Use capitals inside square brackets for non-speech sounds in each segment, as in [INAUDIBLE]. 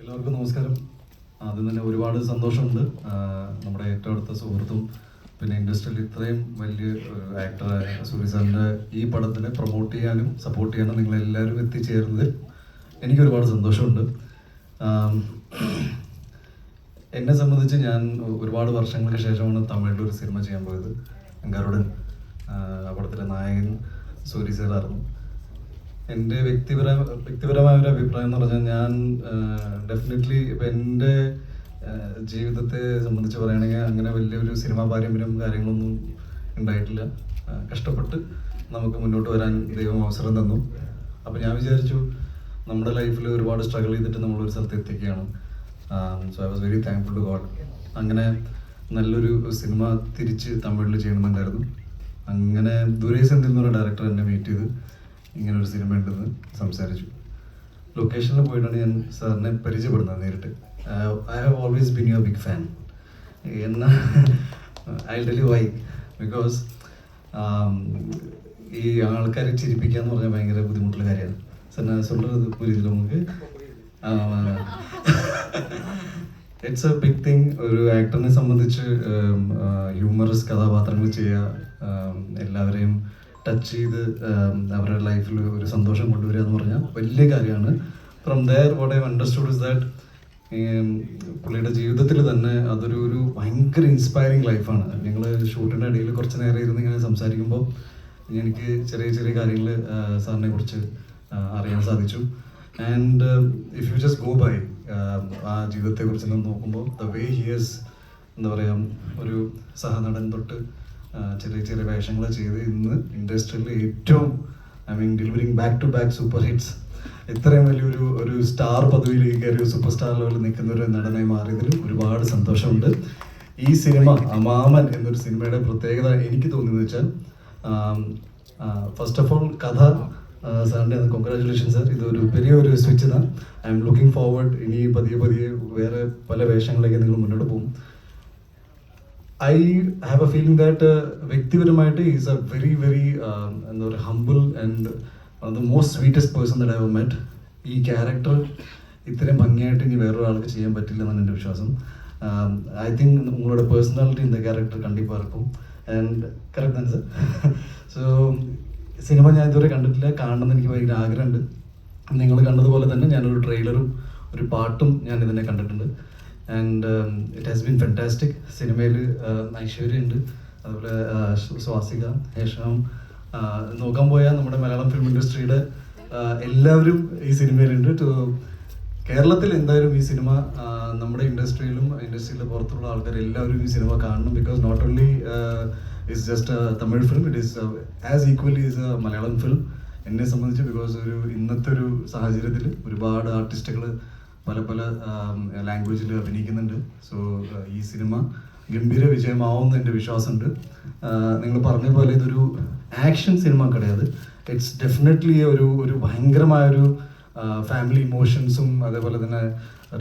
എല്ലാവർക്കും നമസ്കാരം. ആദ്യം തന്നെ ഒരുപാട് സന്തോഷമുണ്ട്. നമ്മുടെ ഏറ്റവും അടുത്ത സുഹൃത്തും പിന്നെ ഇൻഡസ്ട്രിയിൽ ഇത്രയും വലിയ ആക്ടറായ സൂര്യ സാറിന്റെ ഈ പടത്തിനെ പ്രൊമോട്ട് ചെയ്യാനും സപ്പോർട്ട് ചെയ്യാനും നിങ്ങളെല്ലാവരും എത്തിച്ചേരുന്നതിൽ എനിക്ക് ഒരുപാട് സന്തോഷമുണ്ട്. എന്നെ സംബന്ധിച്ച് ഞാൻ ഒരുപാട് വർഷങ്ങൾക്ക് ശേഷമാണ് തമിഴിൽ ഒരു സിനിമ ചെയ്യാൻ പോയത്. ഗരുഡൻ പടത്തിലെ നായകൻ സൂര്യ സാറായിരുന്നു. എന്റെ വ്യക്തിപര വ്യക്തിപരമായ ഒരു അഭിപ്രായം എന്ന് പറഞ്ഞാൽ ഞാൻ ഡെഫിനറ്റ്ലി ഇപ്പം എന്റെ ജീവിതത്തെ സംബന്ധിച്ച് പറയുകയാണെങ്കിൽ അങ്ങനെ വലിയൊരു സിനിമാ പാരമ്പര്യം കാര്യങ്ങളൊന്നും ഉണ്ടായിട്ടില്ല. കഷ്ടപ്പെട്ട് നമുക്ക് മുന്നോട്ട് വരാൻ ദൈവം അവസരം തന്നു. അപ്പോൾ ഞാൻ വിചാരിച്ചു നമ്മുടെ ലൈഫിൽ ഒരുപാട് സ്ട്രഗിൾ ചെയ്തിട്ട് നമ്മളൊരു സ്ഥലത്ത് എത്തിക്കുകയാണ്. So I was very thankful to God അങ്ങനെ നല്ലൊരു സിനിമ തിരിച്ച് തമിഴിൽ ചെയ്യണമെന്നുണ്ടായിരുന്നു അങ്ങനെ ദുരേസ് സെന്തിൽ എന്ന് ഡയറക്ടർ എന്നെ മീറ്റ് ചെയ്ത്. ഇങ്ങനൊരു സിനിമ ഉണ്ടെന്ന് സംസാരിച്ചു. ലൊക്കേഷനിൽ പോയിട്ടാണ് ഞാൻ സാറിനെ പരിചയപ്പെടുന്നത് നേരിട്ട്. I have always been your big fan എന്ന ഐ ഡെലി വൈ ബിക്കോസ് ഈ ആൾക്കാരെ ചിരിപ്പിക്കുക എന്ന് പറഞ്ഞാൽ ഭയങ്കര ബുദ്ധിമുട്ടുള്ള കാര്യമാണ്. സാറിന് സ്വന്തം പുരിയില്ല നമുക്ക് ഇറ്റ്സ് എ ബിഗ് തിങ് ഒരു ആക്ടറിനെ സംബന്ധിച്ച് ഹ്യൂമറസ് കഥാപാത്രങ്ങൾ ചെയ്യുക എല്ലാവരെയും ടച്ച് ചെയ്ത് അവരുടെ ലൈഫിൽ ഒരു സന്തോഷം കൊണ്ടുവരിക എന്ന് പറഞ്ഞാൽ വലിയ കാര്യമാണ്. From there what I understood is that പുള്ളിയുടെ ജീവിതത്തിൽ തന്നെ അതൊരു ഒരു ഭയങ്കര ഇൻസ്പയറിങ് ലൈഫാണ് ഞങ്ങൾ ഷൂട്ടിന്റെ ഇടയിൽ കുറച്ച് നേരം ഇരുന്ന് ഇങ്ങനെ സംസാരിക്കുമ്പോൾ എനിക്ക് ചെറിയ ചെറിയ കാര്യങ്ങൾ സാറിനെ കുറിച്ച് അറിയാൻ സാധിച്ചു. And if you just go by ആ ജീവിതത്തെക്കുറിച്ച് നോക്കുമ്പോൾ ദ വേ ഹിയേഴ്സ് എന്താ പറയുക ഒരു സഹനടൻ തൊട്ട് ചെറിയ ചെറിയ വേഷങ്ങൾ ചെയ്ത് ഇന്ന് ഇൻഡസ്ട്രിയിൽ ഏറ്റവും I mean delivering back to back super hits ഇത്രയും വലിയൊരു ഒരു സ്റ്റാർ പദവിയിലേക്ക് ഒരു സൂപ്പർ സ്റ്റാർ ലെവലിൽ നിൽക്കുന്ന ഒരു നടനായി മാറിയതിലും ഒരുപാട് സന്തോഷമുണ്ട്. ഈ സിനിമ അമാമൻ എന്നൊരു സിനിമയുടെ പ്രത്യേകത എനിക്ക് തോന്നിയെന്ന് വെച്ചാൽ ഫസ്റ്റ് ഓഫ് ഓൾ കഥ സാറിന്റെ കൊങ്ക്രാചുലേഷൻ സാർ. ഇതൊരു വലിയ ഒരു സ്വിച്ച് ആണ് ഐ എം ലുക്കിംഗ് ഫോർവേഡ് ഇനി പതിയെ പതിയെ വേറെ പല വേഷങ്ങളിലേക്ക് നിങ്ങൾ മുന്നോട്ട് പോകും. I have a feeling that വ്യക്തിപരമായിട്ട് ഈസ് എ വെരി വെരി എന്താ പറയുക humble and the most sweetest person that have met ഈ ക്യാരക്ടർ ഇത്രയും ഭംഗിയായിട്ട് ഇനി വേറൊരാൾക്ക് ചെയ്യാൻ പറ്റില്ല എന്നാണ് എന്റെ വിശ്വാസം. Um, ഐ തിങ്ക് നിങ്ങളുടെ പേഴ്സണാലിറ്റി ഇന്ന ക്യാരക്ടർ കണ്ടിപ്പാ ഇരിക്കും and correct answer so cinema ഞാൻ ഇതുവരെ കണ്ടിട്ടില്ല. കാണണമെന്ന് എനിക്ക് ഭയങ്കര ആഗ്രഹമുണ്ട്. നിങ്ങൾ കണ്ടതുപോലെ തന്നെ ഞാനൊരു ട്രെയിലറും ഒരു പാട്ടും ഞാൻ ഇതിനെ കണ്ടിട്ടുണ്ട്. And it has been fantastic സിനിമയിൽ ഐശ്വര്യ ഉണ്ട് അതുപോലെ സ്വാസിക ഹേഷം. നോക്കാൻ പോയാൽ നമ്മുടെ മലയാളം ഫിലിം ഇൻഡസ്ട്രിയുടെ എല്ലാവരും ഈ സിനിമയിലുണ്ട്. ടു കേരളത്തിൽ എന്തായാലും ഈ സിനിമ നമ്മുടെ ഇൻഡസ്ട്രിയിലും ഇൻഡസ്ട്രിയിലെ പുറത്തുള്ള ആൾക്കാർ എല്ലാവരും ഈ സിനിമ കാണണം. Because not only is just Tamil film it is as equally is a Malayalam film എന്നെ സംബന്ധിച്ച് ബിക്കോസ് ഒരു ഇന്നത്തെ ഒരു സാഹചര്യത്തിൽ ഒരുപാട് ആർട്ടിസ്റ്റുകൾ പല പല ലാംഗ്വേജിൽ അഭിനയിക്കുന്നുണ്ട്. സോ ഈ സിനിമ ഗംഭീര വിജയമാവുമെന്ന് എന്റെ വിശ്വാസമുണ്ട്. നിങ്ങൾ പറഞ്ഞ പോലെ ഇതൊരു ആക്ഷൻ സിനിമ കിടയാത് ഇറ്റ്സ് ഡെഫിനറ്റ്ലി ഒരു ഒരു ഭയങ്കരമായൊരു ഫാമിലി ഇമോഷൻസും അതേപോലെ തന്നെ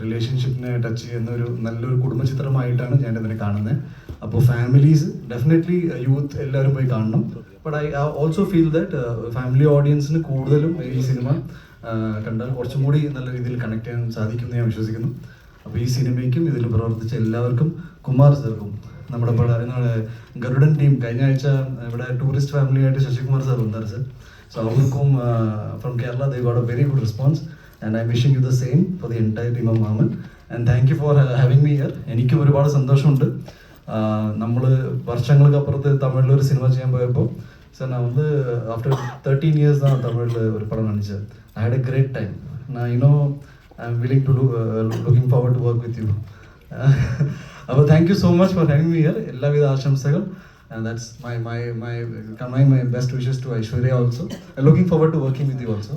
റിലേഷൻഷിപ്പിനെ ടച്ച് ചെയ്യുന്ന ഒരു നല്ലൊരു കുടുംബ ചിത്രമായിട്ടാണ് ഞാൻ ഇതിനെ കാണുന്നത്. അപ്പോൾ ഫാമിലീസ് ഡെഫിനറ്റ്ലി യൂത്ത് എല്ലാവരും പോയി കാണണം. But I also feel that family ഓഡിയൻസിന് കൂടുതലും ഈ സിനിമ കണ്ടാൽ കുറച്ചും കൂടി നല്ല രീതിയിൽ കണക്ട് ചെയ്യാൻ സാധിക്കുമെന്ന് ഞാൻ വിശ്വസിക്കുന്നു. അപ്പോൾ ഈ സിനിമയ്ക്കും ഇതിൽ പ്രവർത്തിച്ച എല്ലാവർക്കും കുമാർ സാർക്കും നമ്മുടെ ഗരുഡൻ ടീം കഴിഞ്ഞ ആഴ്ച ഇവിടെ ടൂറിസ്റ്റ് ഫാമിലിയായിട്ട് ശശികുമാർ സാർ വന്നാർ സാർ സോ അവർക്കും from Kerala they got a very good response and I wishing you the same for the entire team of Maaman and thank you for having me here എനിക്കും ഒരുപാട് സന്തോഷമുണ്ട്. നമ്മൾ വർഷങ്ങൾക്ക് അപ്പുറത്ത് തമിഴിൽ ഒരു സിനിമ ചെയ്യാൻ പോയപ്പോൾ സാർ ഞാൻ ആഫ്റ്റർ തേർട്ടീൻ ഇയേഴ്സ് ആണ് തമിഴിൽ ഒരു പടം കാണിച്ചത്. I had a great time. Now, you know, I'm willing to look, uh, looking forward to work with you. [LAUGHS] അപ്പോൾ thank you so much for having me here എല്ലാവിധ ആശംസകൾ. That's my my my convey my best wishes to Aishwarya also looking forward to working with you also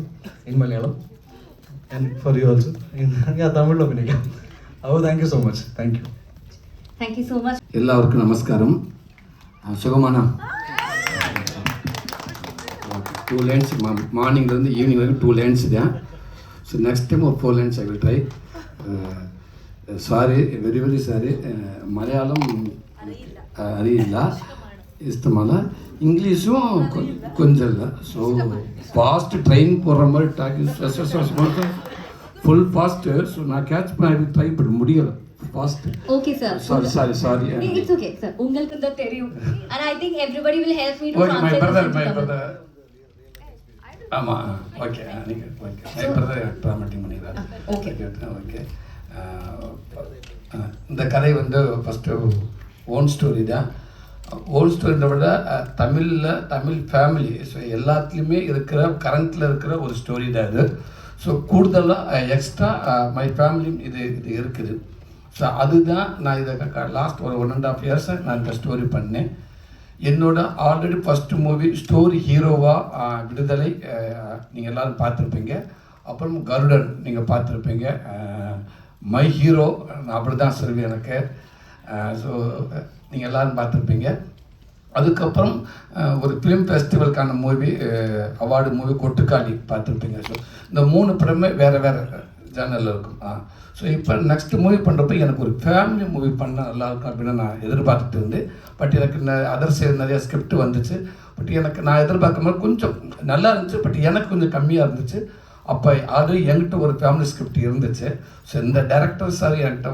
in Malayalam and for you also in തമിഴിൽ അഭിനയിക്കാം അപ്പോൾ thank you so much thank you thank you so much എല്ലാവർക്കും നമസ്കാരം. സുഖമാണ് two lanes மார்னிங்லேருந்து evening வரைக்கும் two lanes தான் so next time ஒரு four lanes I will try sorry very very sorry Malayalam அறியில்ல இஷ்டமான இங்கிலீஷும் கொஞ்சம் இல்லை ஸோ ஃபாஸ்ட் ட்ரெயின் போடுற மாதிரி டாக்கி ஃபுல் ஃபாஸ்ட்டு ஸோ நான் கேட்ச் பண்ண ட்ரை பண்ண முடியலை fast. Okay, sir. Sorry, sorry, sorry. It's okay, sir. Ungal Kunda Teryu. And I think everybody will help me to oh, translate. My brother, my brother. ஆமாம் okay நீங்கள் okay my brother ட்ராமேட்டிங் பண்ணிடுறாரு Okay. Okay இந்த கதை வந்து first own story தான். Own ஸ்டோரியை விட தமிழில் தமிழ் ஃபேமிலி ஸோ எல்லாத்துலேயுமே இருக்கிற கரண்ட்டில் இருக்கிற ஒரு ஸ்டோரி தான் இது. ஸோ கூடுதலாக எக்ஸ்ட்ரா மை ஃபேமிலியும் இது இது இருக்குது. ஸோ அதுதான் நான் இதை லாஸ்ட் ஒரு ஒன் அண்ட் ஆஃப் இயர்ஸ் நான் இந்த ஸ்டோரி பண்ணேன். என்னோட ஆல்ரெடி ஃபஸ்ட்டு மூவி ஸ்டோரி ஹீரோவாக விடுதலை நீங்கள் எல்லோரும் பார்த்துருப்பீங்க. அப்புறம் கருடன் நீங்கள் பார்த்துருப்பீங்க. மை ஹீரோ அப்படி தான் சொல்வி எனக்கு. ஸோ நீங்கள் எல்லோரும் பார்த்துருப்பீங்க. அதுக்கப்புறம் ஒரு ஃபிலிம் ஃபெஸ்டிவலுக்கான மூவி அவார்டு மூவி கொட்டுக்காளி பார்த்துருப்பீங்க. ஸோ இந்த மூணு படமே வேறு வேறு ஜேனலில் இருக்கும். ஆ. ஸோ இப்போ நெக்ஸ்ட் மூவி பண்ணுறப்ப எனக்கு ஒரு ஃபேமிலி மூவி பண்ணால் நல்லா இருக்கும் அப்படின்னு நான் எதிர்பார்த்துட்டு இருந்தேன். பட் எனக்கு அதர் சைடு நிறைய ஸ்கிரிப்ட் வந்துச்சு. பட் எனக்கு நான் எதிர்பார்க்கும் போது கொஞ்சம் நல்லா இருந்துச்சு. பட் எனக்கு கொஞ்சம் கம்மியாக இருந்துச்சு. அப்போ அது என்கிட்ட ஒரு ஃபேமிலி ஸ்கிரிப்ட் இருந்துச்சு. ஸோ இந்த டேரக்டர் சார் என்கிட்ட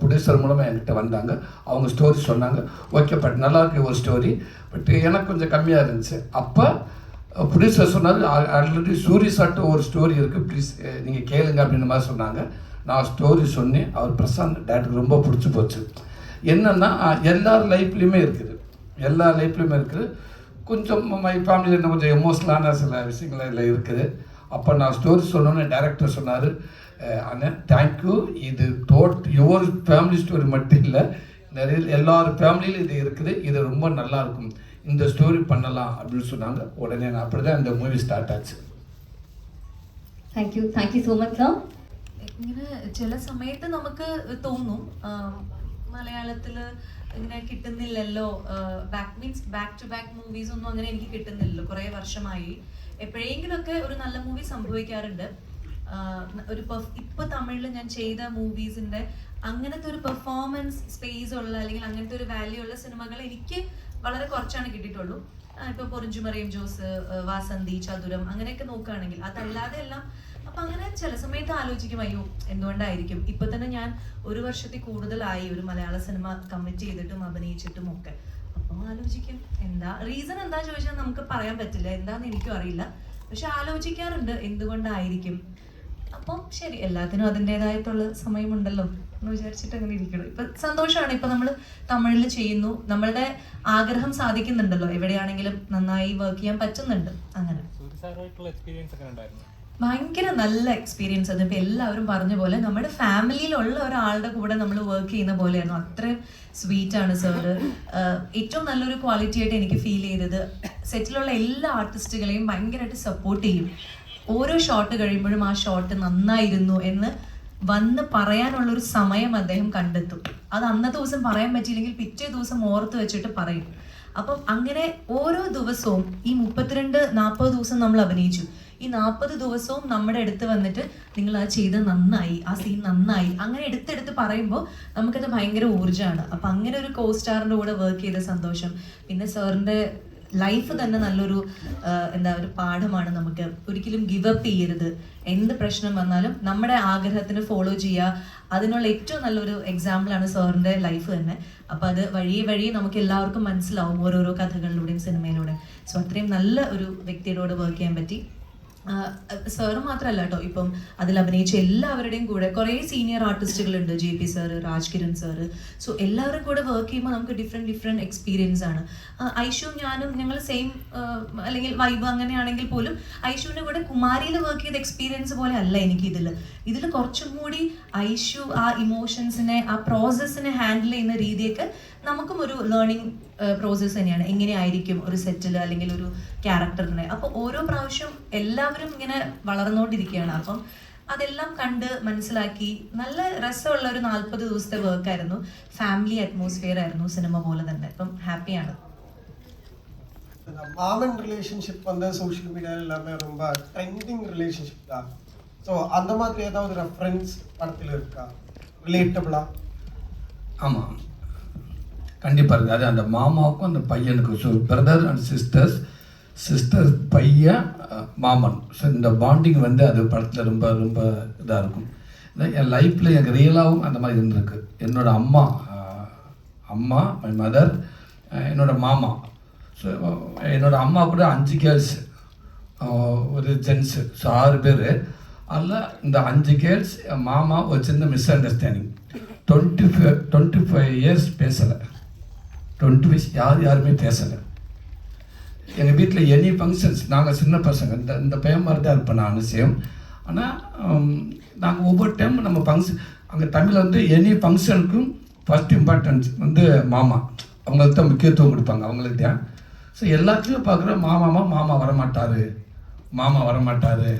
ப்ரொடியூசர் மூலமாக என்கிட்ட வந்தாங்க. அவங்க ஸ்டோரி சொன்னாங்க. ஓகே பட் நல்லா இருக்கு ஒரு ஸ்டோரி பட் எனக்கு கொஞ்சம் கம்மியாக இருந்துச்சு. அப்போ ப்ரொடியூசர் சொன்னார் ஆல்ரெடி சூரி சாட்டு ஒரு ஸ்டோரி இருக்குது ப்ளீஸ் நீங்கள் கேளுங்க அப்படின்ற மாதிரி சொன்னாங்க. நான் ஸ்டோரி சொன்னேன் அவர் பிரசாந்த் டேரக்டருக்கு ரொம்ப பிடிச்சி போச்சு. என்னென்னா எல்லார் லைஃப்லேயுமே இருக்குது. எல்லா லைஃப்லேயுமே இருக்குது. கொஞ்சம் மை ஃபேமிலியில் இன்னும் கொஞ்சம் எமோஷ்னலான சில விஷயங்கள் இதில் இருக்குது. அப்போ நான் ஸ்டோரி சொன்னோன்னே டேரக்டர் சொன்னார் அண்ணன் தேங்க்யூ இது டோட் யுவர் ஃபேமிலி ஸ்டோரி மட்டும் இல்லை நிறைய எல்லார் ஃபேமிலியிலும் இது இருக்குது. இது ரொம்ப நல்லா இருக்கும். இந்த ஸ்டோரி பண்ணலாம் அப்படின்னு சொன்னாங்க உடனே நான் அப்படி தான் இந்த மூவி ஸ்டார்ட் ஆச்சு Thank you. Thank you so much, sir. ഇങ്ങനെ ചില സമയത്ത് നമുക്ക് തോന്നും മലയാളത്തിൽ ഇങ്ങനെ കിട്ടുന്നില്ലല്ലോ back means back to back movies ഒന്നും അങ്ങനെ എനിക്ക് കിട്ടുന്നില്ലല്ലോ കുറേ വർഷമായി എപ്പോഴെങ്കിലുമൊക്കെ ഒരു നല്ല മൂവി സംഭവിക്കാറുണ്ട് ആഹ് ഒരു perf- ഇപ്പൊ തമിഴിൽ ഞാൻ ചെയ്ത മൂവീസിന്റെ അങ്ങനത്തെ ഒരു പെർഫോമൻസ് സ്പേസ് ഉള്ള അല്ലെങ്കിൽ അങ്ങനത്തെ ഒരു വാല്യൂ ഉള്ള സിനിമകൾ എനിക്ക് വളരെ കുറച്ചാണ് കിട്ടിയിട്ടുള്ളൂ. ഇപ്പൊ പൊറിഞ്ചുമറിയും ജോസ് വാസന്തി ചതുരം അങ്ങനെയൊക്കെ നോക്കുകയാണെങ്കിൽ അതല്ലാതെ എല്ലാം അപ്പൊ അങ്ങനെ ചില സമയത്ത് ആലോചിക്കും അയ്യോ എന്തുകൊണ്ടായിരിക്കും? ഇപ്പൊ തന്നെ ഞാൻ ഒരു വർഷത്തിൽ കൂടുതലായി ഒരു മലയാള സിനിമ കമ്മിറ്റ് ചെയ്തിട്ടും അഭിനയിച്ചിട്ടും ഒക്കെ. അപ്പൊ ആലോചിക്കും എന്താ? റീസൺ എന്താ ചോദിച്ചാൽ നമുക്ക് പറയാൻ പറ്റില്ല. എന്താന്ന് എനിക്കും അറിയില്ല. പക്ഷെ ആലോചിക്കാറുണ്ട് എന്തുകൊണ്ടായിരിക്കും? അപ്പം ശരി എല്ലാത്തിനും അതിന്റെതായിട്ടുള്ള സമയമുണ്ടല്ലോ എന്ന് വിചാരിച്ചിട്ട് അങ്ങനെ ഇരിക്കണം. ഇപ്പൊ സന്തോഷമാണ്. ഇപ്പൊ നമ്മൾ തമിഴിൽ ചെയ്യുന്നു. നമ്മളുടെ ആഗ്രഹം സാധിക്കുന്നുണ്ടല്ലോ. എവിടെയാണെങ്കിലും നന്നായി വർക്ക് ചെയ്യാൻ പറ്റുന്നുണ്ട്. അങ്ങനെ. ഭയങ്കര നല്ല എക്സ്പീരിയൻസ് ആയിരുന്നു. ഇപ്പൊ എല്ലാവരും പറഞ്ഞ പോലെ നമ്മുടെ ഫാമിലിയിലുള്ള ഒരാളുടെ കൂടെ നമ്മൾ വർക്ക് ചെയ്യുന്ന പോലെയായിരുന്നു. അത്ര സ്വീറ്റ് ആണ് സാറ് ഏറ്റവും നല്ലൊരു ക്വാളിറ്റി ആയിട്ട് എനിക്ക് ഫീൽ ചെയ്തത്. സെറ്റിലുള്ള എല്ലാ ആർട്ടിസ്റ്റുകളെയും ഭയങ്കരമായിട്ട് സപ്പോർട്ട് ചെയ്യും. ഓരോ ഷോട്ട് കഴിയുമ്പോഴും ആ ഷോട്ട് നന്നായിരുന്നു എന്ന് വന്ന് പറയാനുള്ള ഒരു സമയം അദ്ദേഹം കണ്ടെത്തും. അത് അന്നത്തെ ദിവസം പറയാൻ പറ്റിയില്ലെങ്കിൽ പിറ്റേ ദിവസം ഓർത്ത് വെച്ചിട്ട് പറയും. അപ്പം അങ്ങനെ ഓരോ ദിവസവും ഈ മുപ്പത്തിരണ്ട് നാൽപ്പത് ദിവസം നമ്മൾ അഭിനയിച്ചു. ഈ നാൽപ്പത് ദിവസവും നമ്മുടെ അടുത്ത് വന്നിട്ട് നിങ്ങൾ ആ ചെയ്ത് നന്നായി ആ സീൻ നന്നായി. അങ്ങനെ എടുത്തെടുത്ത് പറയുമ്പോൾ നമുക്കത് ഭയങ്കര ഊർജമാണ്. അപ്പം അങ്ങനെ ഒരു കോ സ്റ്റാറിന്റെ കൂടെ വർക്ക് ചെയ്ത സന്തോഷം. പിന്നെ സാറിന്റെ ലൈഫ് തന്നെ നല്ലൊരു എന്താ ഒരു പാഠമാണ് നമുക്ക് ഒരിക്കലും ഗിവ് അപ്പ് ചെയ്യരുത്. എന്ത് പ്രശ്നം വന്നാലും നമ്മുടെ ആഗ്രഹത്തിന് ഫോളോ ചെയ്യുക. അതിനുള്ള ഏറ്റവും നല്ലൊരു എക്സാമ്പിളാണ് സാറിന്റെ ലൈഫ് തന്നെ. അപ്പൊ അത് വഴിയെ വഴിയെ നമുക്ക് എല്ലാവർക്കും മനസ്സിലാവും ഓരോരോ കഥകളിലൂടെയും സിനിമയിലൂടെ. സോ അത്രയും നല്ല ഒരു വ്യക്തിയോട് വർക്ക് ചെയ്യാൻ പറ്റി. സാറ് മാത്രമല്ല കേട്ടോ ഇപ്പം അതിൽ അഭിനയിച്ച എല്ലാവരുടെയും കൂടെ കുറേ senior ആർട്ടിസ്റ്റുകളുണ്ട് J P sir Rajkiran sir so എല്ലാവരും കൂടെ വർക്ക് ചെയ്യുമ്പോൾ നമുക്ക് ഡിഫറെന്റ് ഡിഫറെന്റ് എക്സ്പീരിയൻസ് ആണ്. ഐഷു ഞാനും ഞങ്ങൾ സെയിം അല്ലെങ്കിൽ വൈബ് അങ്ങനെയാണെങ്കിൽ പോലും ഐഷുവിന്റെ കൂടെ കുമാരിയിൽ വർക്ക് ചെയ്ത എക്സ്പീരിയൻസ് പോലെ അല്ല എനിക്ക് ഇതിൽ. ഇതിൽ കുറച്ചും കൂടി ഐഷു ആ ഇമോഷൻസിനെ ആ പ്രോസസ്സിനെ ഹാൻഡിൽ ചെയ്യുന്ന രീതിയൊക്കെ നമുക്കും ഒരു ലേണിംഗ് പ്രോസസ്സ് തന്നെയാണ് എങ്ങനെയായിരിക്കും ഒരു സെറ്റിൽ അല്ലെങ്കിൽ ഒരു ക്യാരക്ടറിനെ അപ്പോൾ ഓരോ പ്രാവശ്യം എല്ലാവരും ഇങ്ങനെ വളർന്നുകൊണ്ടിരിക്കുകയാണ് അപ്പം അതെല്ലാം കണ്ട് മനസ്സിലാക്കി നല്ല രസമുള്ള ഒരു നാൽപ്പത് ദിവസത്തെ വർക്കായിരുന്നു ഫാമിലി അറ്റ്മോസ്ഫിയർ ആയിരുന്നു സിനിമ പോലെ തന്നെ അപ്പം ഹാപ്പിയാണ് இந்த மாமன் ரிலேஷன்ஷிப் வந்து சோஷியல் மீடியாவில் எல்லாமே ரொம்ப ட்ரெண்டிங் ரிலேஷன்ஷிப் தான் ஸோ அந்த மாதிரி ஏதாவது ரெஃபரன்ஸ் படத்தில் இருக்கா ரிலேட்டபிளா ஆமாம் கண்டிப்பாக இருக்குது. அது அந்த மாமாவுக்கும் அந்த பையனுக்கும். So brother and sisters sister பையன் மாமன். ஸோ இந்த பாண்டிங் வந்து அது படத்தில் ரொம்ப ரொம்ப இதாக இருக்கும். என் லைஃப்பில் எனக்கு ரியலாகவும் அந்த மாதிரி இருந்திருக்கு. என்னோடய அம்மா அம்மா மை மதர் என்னோட மாமா. ஸோ என்னோடய அம்மா கூட அஞ்சு கேர்ள்ஸ் ஒரு ஜென்ஸு ஸோ ஆறு பேர். அதில் இந்த அஞ்சு கேர்ள்ஸ் என் மாமா ஒரு சின்ன misunderstanding twenty five twenty five years பேசலை. டுவெண்ட்டி வயசு யார் யாருமே பேசலை. எங்கள் வீட்டில் எனி ஃபங்க்ஷன்ஸ் நாங்கள் சின்ன பசங்க. இந்த இந்த பையன் மாதிரி தான் இருப்பேன் நான் சேம் ஆனால் நாங்கள் ஒவ்வொரு டைம் நம்ம ஃபங்க்ஷன் அங்கே தமிழில் வந்து எனி ஃபங்க்ஷனுக்கும் ஃபர்ஸ்ட் இம்பார்ட்டன்ஸ் வந்து மாமா. அவங்களுக்கு தான் முக்கியத்துவம் கொடுப்பாங்க அவங்களுக்கு தான். ஸோ எல்லாத்துலேயும் பார்க்குற மாமாமா மாமா வரமாட்டார். மாமா வரமாட்டார்.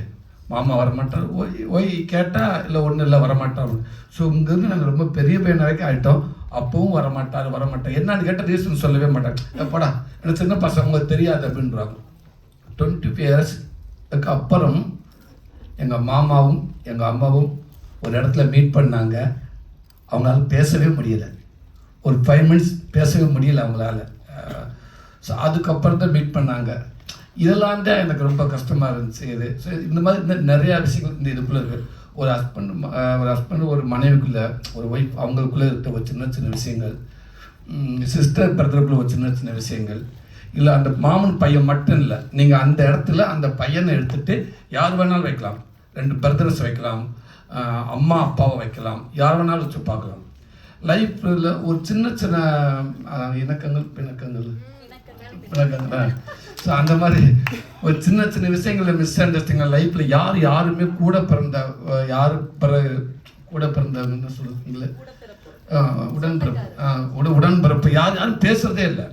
மாமா வரமாட்டார். ஓய் ஓய் கேட்டால் இல்லை ஒன்றும் இல்லை வரமாட்டார். ஸோ இங்கேருந்து நாங்கள் ரொம்ப பெரிய பையன் வரைக்கும் ஆகிட்டோம் அப்பவும் வரமாட்டார் வரமாட்டார். என்னன்னு கேட்டால் ரீசன் சொல்லவே மாட்டாங்க எப்படா? எனக்கு சின்ன பசங்க உங்களுக்கு தெரியாது அப்படின்றாங்க. டுவெண்ட்டி ஃபைவ் இயர்ஸ்க்கு அப்புறம் எங்கள் மாமாவும் எங்கள் அம்மாவும் ஒரு இடத்துல மீட் பண்ணாங்க. அவங்களால பேசவே முடியல. ஒரு ஃபைவ் மினிட்ஸ் பேசவே முடியல அவங்களால. ஸோ அதுக்கப்புறம் தான் மீட் பண்ணாங்க. இதெல்லாம் தான் எனக்கு ரொம்ப கஷ்டமாக இருந்துச்சு. இது ஸோ இந்த மாதிரி இந்த நிறையா விஷயங்கள் இந்த இதுக்குள்ளே இருக்குது ஒரு ஹஸ்பண்ட் ஒரு ஹஸ்பண்ட் ஒரு மனைவிக்குள்ளே ஒரு ஒய்ஃப் அவங்களுக்குள்ளே இருக்க ஒரு சின்ன சின்ன விஷயங்கள். சிஸ்டர் பிரதருக்குள்ள ஒரு சின்ன சின்ன விஷயங்கள். இல்லை அந்த மாமன் பையன் மட்டும் இல்லை நீங்கள் அந்த இடத்துல அந்த பையனை எடுத்துட்டு யார் வேணாலும் வைக்கலாம். ரெண்டு பிரதர்ஸ் வைக்கலாம் அம்மா அப்பாவை வைக்கலாம் யார் வேணாலும் வச்சு பார்க்கலாம். லைஃப்பில் ஒரு சின்ன சின்ன இணக்கங்கள் பிணக்கங்கள். பிணக்கங்கள் ஸோ அந்த மாதிரி ஒரு சின்ன சின்ன விஷயங்களில் மிஸ் அண்டர்ஸ்டிங் லைஃப்பில் யார் யாருமே கூட பிறந்த யார் பிற கூட பிறந்தவங்கன்னு சொல்லுவீங்களே உடன்பிறப்பு. உட உடன்பிறப்பு. யார் யாரும் பேசுறதே இல்லை.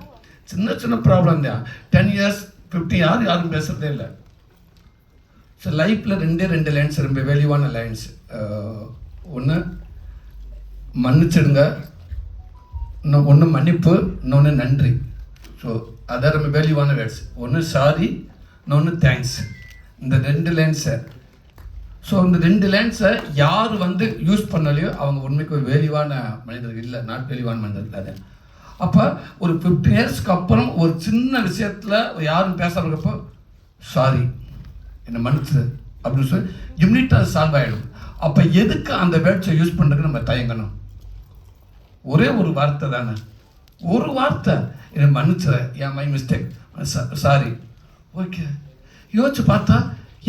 சின்ன சின்ன ப்ராப்ளம் தான். டென் இயர்ஸ் ஃபிஃப்டி யார் யாரும் பேசுறதே இல்லை. ஸோ லைஃப்பில் ரெண்டே ரெண்டு லைன்ஸ் ரொம்ப வேல்யூவான லைன்ஸ் ஒன்று மன்னிச்சிடுங்க. இன்னும் ஒன்று மன்னிப்பு இன்னொன்று நன்றி. ஸோ அதான் ரொம்ப வேல்யூவான வேர்ட்ஸ் ஒன்று சாரி இன்னொன்று தேங்க்ஸ் இந்த ரெண்டு லைன்ஸை ஸோ இந்த ரெண்டு லைன்ஸை யார் வந்து யூஸ் பண்ணலையோ அவங்க உண்மைக்கு ஒரு வேல்யூவான மனிதர்கள் இல்லை. நாட் வேல்யூவான மனிதர்கள் அது. அப்போ ஒரு ஃபிஃப்டி இயர்ஸ்க்கு அப்புறம் ஒரு சின்ன விஷயத்தில் யாரும் பேசுகிறப்போ சாரி என்னை மன்னிச்சு அப்படின்னு சொல்லி யூனிட்டாக சால்வ் ஆகிடும் அப்போ எதுக்கு அந்த வேர்ட்ஸை யூஸ் பண்ணுறதுக்கு நம்ம தயங்கணும்? ஒரே ஒரு வார்த்தை தானே. ஒரு வார்த்தை. என்னை மன்னிச்சிட ஏன் மை மிஸ்டேக் சாரி ஓகே யோசிச்சு பார்த்தா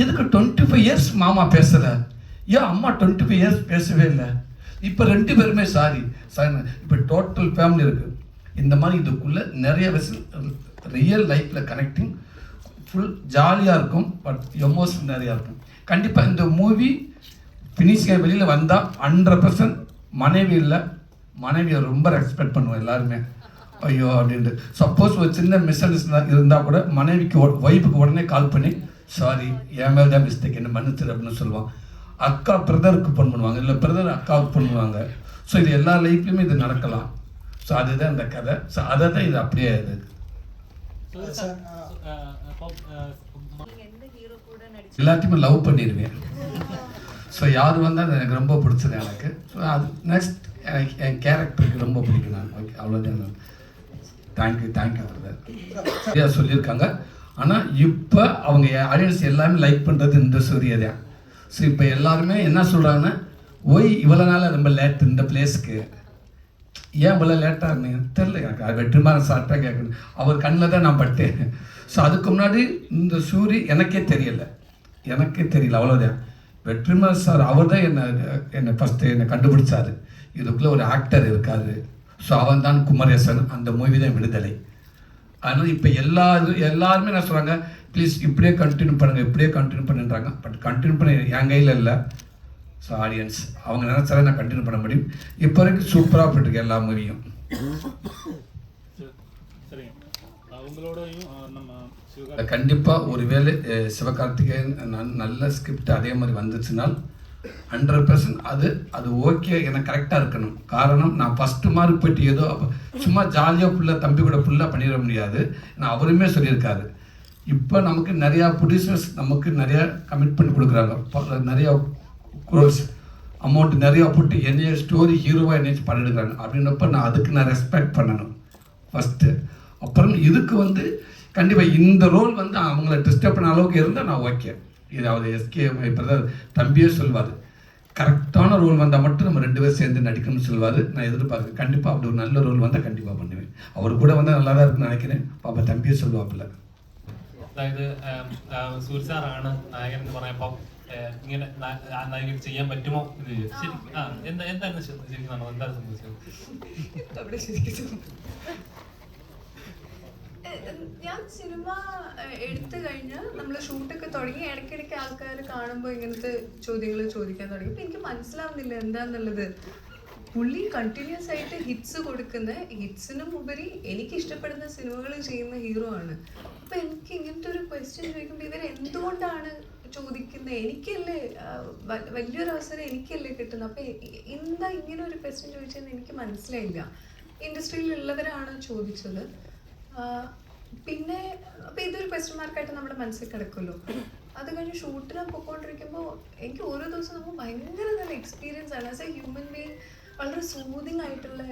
எதுக்கு டுவெண்ட்டி ஃபைவ் இயர்ஸ் மாமா பேசலை ஏன் அம்மா டுவெண்ட்டி ஃபைவ் இயர்ஸ் பேசவே இல்லை? இப்போ ரெண்டு பேருமே சாரி சாரி இப்போ டோட்டல் ஃபேமிலி இருக்குது இந்த மாதிரி இதுக்குள்ளே நிறைய விஷயம் ரியல் லைஃப்பில் கனெக்டிங் ஃபுல் ஜாலியாக இருக்கும் பட் எமோஷன் நிறையா இருக்கும். கண்டிப்பாக இந்த மூவி ஃபினிஷிங் வெளியில் வந்தால் ஹண்ட்ரட் பர்சன்ட் மனைவி இல்லை. மனைவியை ரொம்ப ரெஸ்பெக்ட் பண்ணுவோம் எல்லாருமே. ஐயோ அப்படின்ட்டு. சப்போஸ் ஒரு சின்ன மிஸ் அண்டர்ஸ்டாண்ட் இருந்தால் கூட மனைவிக்கு ஒய்ஃபுக்கு உடனே கால் பண்ணி சாரி என் மேலே தான் மிஸ்டேக் என்ன மன்னிச்சிரு அப்படின்னு சொல்லுவான் அக்கா பிரதருக்கு ஃபோன் பண்ணுவாங்க. இல்லை பிரதர் அக்காவுக்கு பண்ணுவாங்க. ஸோ இது எல்லா லைஃப்லையுமே இது நடக்கலாம். ஸோ அதுதான் இந்த கதை. ஸோ அதை தான் இது அப்படியே இது. எல்லாத்தையுமே லவ் பண்ணிடுவேன் ஸோ யார் வந்தால் எனக்கு ரொம்ப பிடிச்சது எனக்கு. ஸோ அது நெக்ஸ்ட் எனக்கு என் கேரக்டருக்கு ரொம்ப பிடிக்கும் நான். ஓகே அவ்வளோதான் தேங்க்யூ தேங்க்யூ சரியாக சொல்லியிருக்காங்க. ஆனால் இப்போ அவங்க ஆடியன்ஸ் எல்லாமே லைக் பண்ணுறது இந்த சூரிய தான். ஸோ இப்போ எல்லாருமே என்ன சொல்கிறாங்கன்னா ஒய் இவ்வளோ நாள் ரொம்ப லேட் இந்த பிளேஸ்க்கு ஏன் இவ்வளோ லேட்டாக இருந்தீங்க? தெரில எனக்கு அது வெற்றிமாறன் சார்ட்டாக கேட்கணும். அவர் கண்ணில் தான் நான் பட்டேன். ஸோ அதுக்கு முன்னாடி இந்த சூரி எனக்கே தெரியல. எனக்கே தெரியல அவ்வளோதான் வெற்றிமாறன் சார் அவர் தான் என்னை என்னை ஃபஸ்ட்டு என்னை கண்டுபிடிச்சாரு. இதுக்குள்ளே ஒரு ஆக்டர் இருக்காரு. ஸோ அவன் தான் குமரேசன் அந்த மூவி தான் விடுதலை. அதனால் இப்போ எல்லா எல்லாருமே என்ன சொல்கிறாங்க ப்ளீஸ் இப்படியே கண்டினியூ பண்ணுங்கள் இப்படியே கண்டினியூ பண்ணுன்றாங்க. பட் கண்டினியூ பண்ண என் கையில் இல்லை. ஸோ ஆடியன்ஸ் அவங்க நினச்சாலே நான் கண்டினியூ பண்ண முடியும். இப்போ வரைக்கும் சூப்பராக போயிட்டுருக்கு எல்லா மூவியும். கண்டிப்பாக ஒருவேளை சிவகார்த்திகேயன் நல்- நல்ல ஸ்கிரிப்ட் அதே மாதிரி வந்துச்சுனால் ஹண்ட்ரட் பர்சன்ட் அது அது ஓகே எனக்கு கரெக்டாக இருக்கணும். காரணம் நான் ஃபஸ்ட்டு மார்க் போயிட்டு ஏதோ சும்மா ஜாலியாக ஃபுல்லாக தம்பி கூட ஃபுல்லாக பண்ணிட முடியாது. நான் அவருமே சொல்லியிருக்காரு. இப்போ நமக்கு நிறையா ப்ரொடியூசர்ஸ் நமக்கு நிறையா கமிட்மெண்ட் கொடுக்குறாங்க. நிறையா குரோஸ் அமௌண்ட் நிறையா போட்டு என்னைய ஸ்டோரி ஹீரோவாக என்னைய பண்ணிடுறாங்க அப்படின்னப்ப நான் அதுக்கு நான் ரெஸ்பெக்ட் பண்ணணும். ஃபஸ்ட்டு அப்புறம் இதுக்கு வந்து கண்டிப்பாக இந்த ரோல் வந்து அவங்கள டிஸ்டர்ப் பண்ண அளவுக்கு இருந்தால் நான் ஓகே இது அவர் எஸ்கே பிரதர் தம்பியே சொல்வார் கரெக்டான ரோல் வந்தால் மட்டும் நம்ம ரெண்டு பேரும் சேர்ந்து நடிக்கணும்னு சொல்லுவார் நான் எதிர்பார்க்குறேன் கண்டிப்பாக அப்படி ஒரு நல்ல ரோல் வந்தால் கண்டிப்பாக பண்ணுவேன் அவர் கூட வந்தால் நல்லா தான் இருக்குன்னு நினைக்கிறேன் பாப்பா தம்பியே சொல்லுவாப்புல അതായത് സൂര്യ സാറാണ് നായകൻ എന്ന് പറഞ്ഞപ്പോൾ ഇങ്ങനെ നാ- ആ നായകൻ ചെയ്യാൻ പറ്റുമോ ഇത് ശരി ആ എന്താ എന്തായിരുന്നു ശരി- ശരിക്കും നടന്നത്? എന്താണ് സംഭവിച്ചത് അവിടെ ശരിക്കും ഞാൻ സിനിമ എടുത്തു കഴിഞ്ഞാൽ നമ്മൾ ഷൂട്ടൊക്കെ തുടങ്ങി ഇടയ്ക്കിടയ്ക്ക് ആൾക്കാർ കാണുമ്പോൾ ഇങ്ങനത്തെ ചോദ്യങ്ങൾ ചോദിക്കാൻ തുടങ്ങി. അപ്പം എനിക്ക് മനസ്സിലാവുന്നില്ല എന്താന്നുള്ളത്. പുള്ളി കണ്ടിന്യൂസ് ആയിട്ട് ഹിറ്റ്സ് കൊടുക്കുന്ന ഹിറ്റ്സിനും ഉപരി എനിക്ക് ഇഷ്ടപ്പെടുന്ന സിനിമകൾ ചെയ്യുന്ന ഹീറോ ആണ്. അപ്പം എനിക്ക് ഇങ്ങനത്തെ ഒരു ക്വസ്റ്റ്യൻ ചോദിക്കുമ്പോൾ ഇവർ എന്തുകൊണ്ടാണ് ചോദിക്കുന്നത് എനിക്കല്ലേ വലിയൊരു അവസരം എനിക്കല്ലേ കിട്ടുന്നത് അപ്പം എന്താ ഇങ്ങനെ ഒരു ക്വസ്റ്റ്യൻ ചോദിച്ചതെന്ന് എനിക്ക് മനസ്സിലായില്ല. ഇൻഡസ്ട്രിയിലുള്ളവരാണ് ചോദിച്ചത്. പിന്നെ അപ്പൊ ഇതൊരു ക്വസ്റ്റ്യൻ മാർക്കായിട്ട് നമ്മുടെ മനസ്സിൽ കിടക്കുമല്ലോ. അത് കഴിഞ്ഞ് ഷൂട്ടിന് പൊക്കോണ്ടിരിക്കുമ്പോൾ എനിക്ക് ഓരോ ദിവസം നമുക്ക് ഭയങ്കര നല്ല എക്സ്പീരിയൻസ് ആണ്. ആസ് എ ഹ്യൂമൻ ബീങ് വളരെ സൂതിങ് ആയിട്ടുള്ള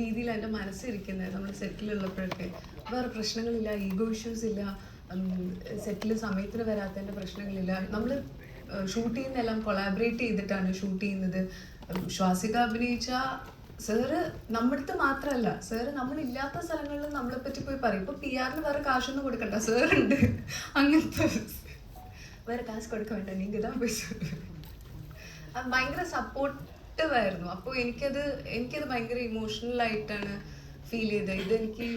രീതിയിൽ എന്റെ മനസ്സിരിക്കുന്നത് നമ്മൾ സെറ്റിലുള്ളപ്പോഴൊക്കെ വേറെ പ്രശ്നങ്ങളില്ല ഈഗോ ഇഷ്യൂസ് ഇല്ല. സെറ്റിൽ സമയത്തിന് വരാത്തതിന്റെ പ്രശ്നങ്ങളില്ല. നമ്മൾ ഷൂട്ട് ചെയ്യുന്നതെല്ലാം കൊളാബറേറ്റ് ചെയ്തിട്ടാണ് ഷൂട്ട് ചെയ്യുന്നത്. ശ്വാസിക അഭിനയിച്ച സാറ് നമ്മളടുത്ത് മാത്രല്ല സാറ് നമ്മളില്ലാത്ത സ്ഥലങ്ങളിൽ നമ്മളെ പറ്റി പോയി പറയും. ഇപ്പൊ പി ആറിന് വേറെ കാശൊന്നും കൊടുക്കണ്ട സാറുണ്ട്. അങ്ങനത്തെ വേറെ കാശ് കൊടുക്കണ്ട നീ ഗതാ പൈസ ഭയങ്കര സപ്പോർട്ടീവായിരുന്നു അപ്പൊ എനിക്കത് എനിക്കത് ഭയങ്കര ഇമോഷണൽ ആയിട്ടാണ് ഫീൽ ചെയ്തത്. ഇതെനിക്ക്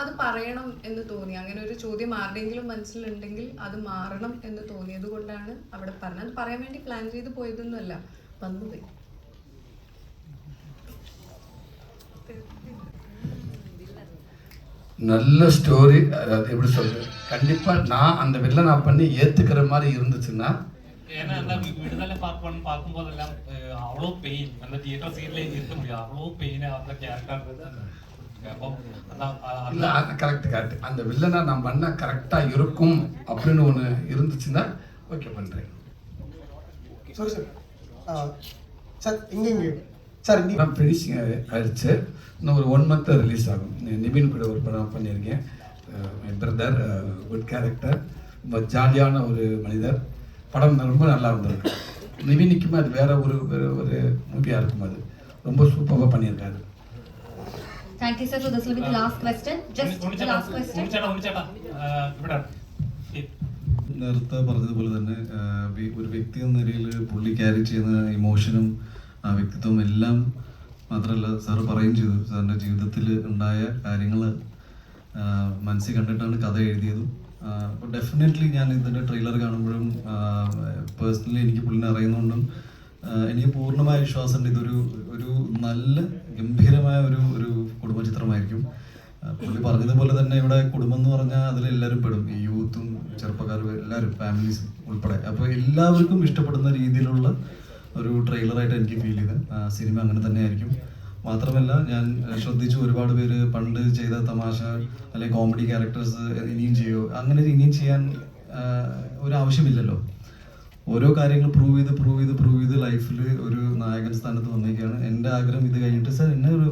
അത് പറയണം എന്ന് തോന്നി. അങ്ങനെ ഒരു ചോദ്യം ആരുടെയെങ്കിലും മനസ്സിലുണ്ടെങ്കിൽ അത് മാറണം എന്ന് തോന്നിയത് കൊണ്ടാണ് അവിടെ പറഞ്ഞത്. അത് പറയാൻ വേണ്ടി പ്ലാൻ ചെയ്ത് പോയതൊന്നുമല്ല വന്നുപോയി. நல்ல ஸ்டோரி அதாவது எப்படி சொல்றது? கண்டிப்பாக நான் அந்த வில்லனை பண்ணி ஏற்றுக்கிற மாதிரி இருந்துச்சுன்னா ஏன்னா அந்த விடுதலை பார்க்கும்போதெல்லாம் அவ்வளோ பெயின் அந்த தியேட்டர் சீட்ல இருக்க முடியாது. அவ்வளோ பெயின் அந்த கேரக்டர் கரெக்ட் கரெக்ட் அந்த வில்லனை நான் பண்ண கரெக்டாக இருக்கும் அப்படின்னு ஒன்று இருந்துச்சுன்னா ஓகே பண்ணுறேன் சாரி சார் சார் இங்கே இங்கே. சார் இங்கே படம் ஃபினிஷிங் ஆயிடுச்சு இன்னும் ஒரு ஒன் மந்த் ரிலீஸ் ஆகும் நி- நிவின் கூட ஒரு படம் பண்ணியிருக்கேன் என் பிரதர் குட் கேரக்டர் ரொம்ப ஜாலியான ஒரு மனிதர் படம் ரொம்ப நல்லா வந்திருக்கு நிவினுக்குமே அது வேற ஒரு ஒரு- ஒரு மூவியாக இருக்கும் அது ரொம்ப சூப்பராக பண்ணியிருக்காரு Thank you, sir. So this will be the last question. Just the ഉണ്ണിച്ചേട്ടാ last question. ഉണ്ണിച്ചേട്ടാ ഉണ്ണിച്ചേട്ടാ അഹ് ഇവിടെ നേരത്തെ പറഞ്ഞതുപോലെ തന്നെ ആ, വി- ഒരു വ്യക്തി എന്ന നിലയിൽ പുള്ളി ക്യാരി ചെയ്യുന്ന ഇമോഷനും ആ വ്യക്തിത്വം എല്ലാം മാത്രമല്ല സാറ് പറയുകയും ചെയ്തു. സാറിന്റെ ജീവിതത്തിൽ ഉണ്ടായ കാര്യങ്ങൾ മനസ്സിൽ കണ്ടിട്ടാണ് കഥ എഴുതിയതും. അപ്പോൾ ഡെഫിനറ്റ്ലി ഞാൻ ഇതിന്റെ ട്രെയിലർ കാണുമ്പോഴും പേഴ്സണലി എനിക്ക് പുള്ളിനെ അറിയുന്നതുകൊണ്ടും എനിക്ക് പൂർണമായ വിശ്വാസമുണ്ട്. ഇതൊരു ഒരു നല്ല ഗംഭീരമായ ഒരു ഒരു കുടുംബ ചിത്രമായിരിക്കും പുള്ളി പറഞ്ഞതുപോലെ തന്നെ ഇവിടെ കുടുംബം എന്ന് പറഞ്ഞാൽ അതിൽ എല്ലാവരും പെടും. ഈ യൂത്തും ചെറുപ്പക്കാരും എല്ലാവരും ഫാമിലീസും ഉൾപ്പെടെ. അപ്പോൾ എല്ലാവർക്കും ഇഷ്ടപ്പെടുന്ന രീതിയിലുള്ള ഒരു ട്രെയിലറായിട്ട് എനിക്ക് ഫീൽ ചെയ്ത്. സിനിമ അങ്ങനെ തന്നെയായിരിക്കും. മാത്രമല്ല ഞാൻ ശ്രദ്ധിച്ചു ഒരുപാട് പേര് പണ്ട് ചെയ്ത തമാശ അല്ലെങ്കിൽ കോമഡി ക്യാരക്ടേഴ്സ് ഇനിയും ചെയ്യോ? അങ്ങനെ ഇനിയും ചെയ്യാൻ ഒരു ആവശ്യമില്ലല്ലോ. ഓരോ കാര്യങ്ങൾ പ്രൂവ് ചെയ്ത് പ്രൂവ് ചെയ്ത് പ്രൂവ് ചെയ്ത് ലൈഫിൽ ഒരു നായകൻ സ്ഥാനത്ത് വന്നേക്കാണ്. എന്റെ ആഗ്രഹം ഇത് കഴിഞ്ഞിട്ട്. സാർ എന്നെ ഒരു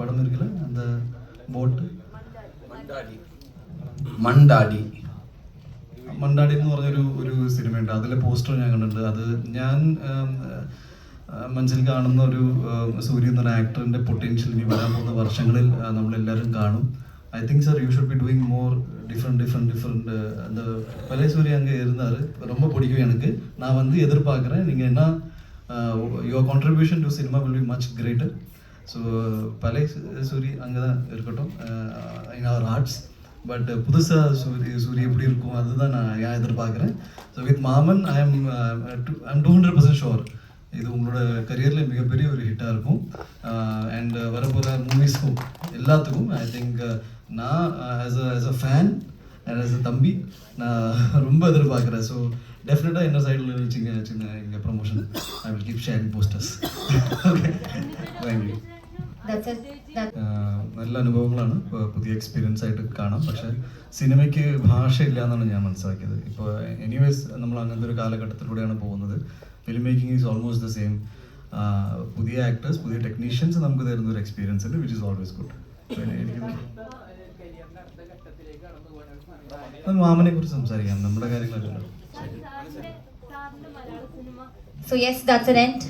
പടം ഇരിക്കില്ല എന്താ ബോട്ട്? മണ്ടാടി മണ്ടാടി എന്ന് പറഞ്ഞൊരു ഒരു സിനിമയുണ്ട് അതിലെ പോസ്റ്റർ ഞാൻ കണ്ടിട്ടുണ്ട് അത് ഞാൻ ആം, ആ, മനസ്സിൽ കാണുന്ന ഒരു ആം, സൂര്യ എന്നൊരു ആക്ടറിന്റെ പൊട്ടൻഷ്യൽ ഇനി വരാൻ പോകുന്ന വർഷങ്ങളിൽ ആ, നമ്മളെല്ലാവരും കാണും I think sir you should be doing more different different different அந்த பழைய சூரிய அங்கே இருந்தார் ரொம்ப பிடிக்கும் எனக்கு நான் வந்து எதிர்பார்க்குறேன் நீங்கள் என்ன your contribution to cinema will be much greater so பழைய சூ- சூரி அங்கே தான் இருக்கட்டும் இன் அவர் ஆர்ட்ஸ் பட் uh, புதுசாக சூரிய சூரிய எப்படி இருக்கும் அதுதான் நான் ஏன் எதிர்பார்க்குறேன். So with Maaman I am I am two hundred percent sure இது உங்களோட கரியரில் மிகப்பெரிய ஒரு ஹிட்டாக இருக்கும். Uh, அண்ட் uh, வரப்போகிற மூவிஸ்க்கும் எல்லாத்துக்கும் ஐ திங்க் நான் as a as a fan and as a தம்பி நான் ரொம்ப எதிர்பார்க்குறேன். ஸோ டெஃபினட்டாக என்ன சைடில் வச்சுங்க சின்ன எங்கள் promotion I will keep sharing posters okay thank you നല്ല അനുഭവങ്ങളാണ്. പുതിയ എക്സ്പീരിയൻസ് ആയിട്ട് കാണാം. പക്ഷെ സിനിമയ്ക്ക് ഭാഷയില്ല എന്നാണ് ഞാൻ മനസ്സിലാക്കിയത്. ഇപ്പോൾ എനിവേസ് നമ്മൾ അങ്ങനത്തെ ഒരു കാലഘട്ടത്തിലൂടെയാണ് പോകുന്നത്. Film making is almost the same പുതിയ ആക്ടേഴ്സ് പുതിയ ടെക്നീഷ്യൻസ് നമുക്ക് തരുന്ന ഒരു എക്സ്പീരിയൻസ് ഉണ്ട് വിച്ച് ഇസ് ഓൾവേസ് ഗുഡ് എനിക്ക് മാമനെ കുറിച്ച് സംസാരിക്കാം. നമ്മുടെ കാര്യങ്ങളല്ലോ. So yes that's end.